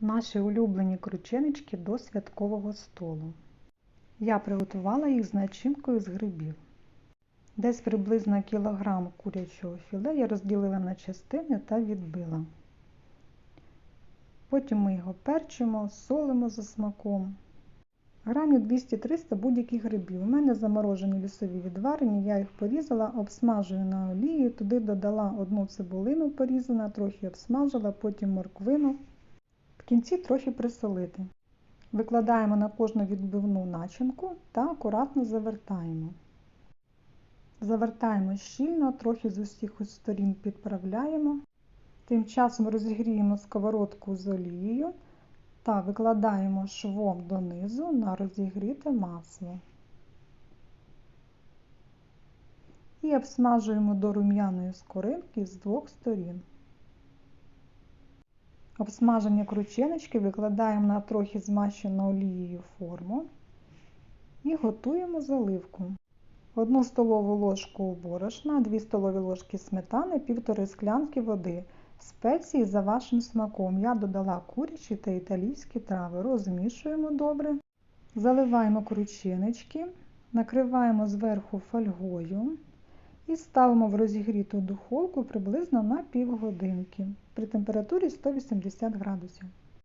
Наші улюблені крученички до святкового столу. Я приготувала їх з начинкою з грибів. Десь приблизно кілограм курячого філе я розділила на частини та відбила. Потім ми його перчимо, солимо за смаком. Грамів 200-300 будь-яких грибів. У мене заморожені лісові відварені, я їх порізала, обсмажую на олії, туди додала одну цибулину порізану, трохи обсмажила, потім морквину. Кінці трохи присолити. Викладаємо на кожну відбивну начинку та акуратно завертаємо. Завертаємо щільно, трохи з усіх сторін підправляємо. Тим часом розігріємо сковородку з олією та викладаємо швом донизу на розігріте масло. І обсмажуємо до рум'яної скоринки з двох сторін. Обсмажені крученички викладаємо на трохи змащену олією форму і готуємо заливку. 1 столову ложку борошна, 2 столові ложки сметани, 1,5 склянки води. Спеції за вашим смаком. Я додала курячі та італійські трави. Розмішуємо добре. Заливаємо крученички, накриваємо зверху фольгою і ставимо в розігріту духовку приблизно на півгодинки при температурі 180 градусів.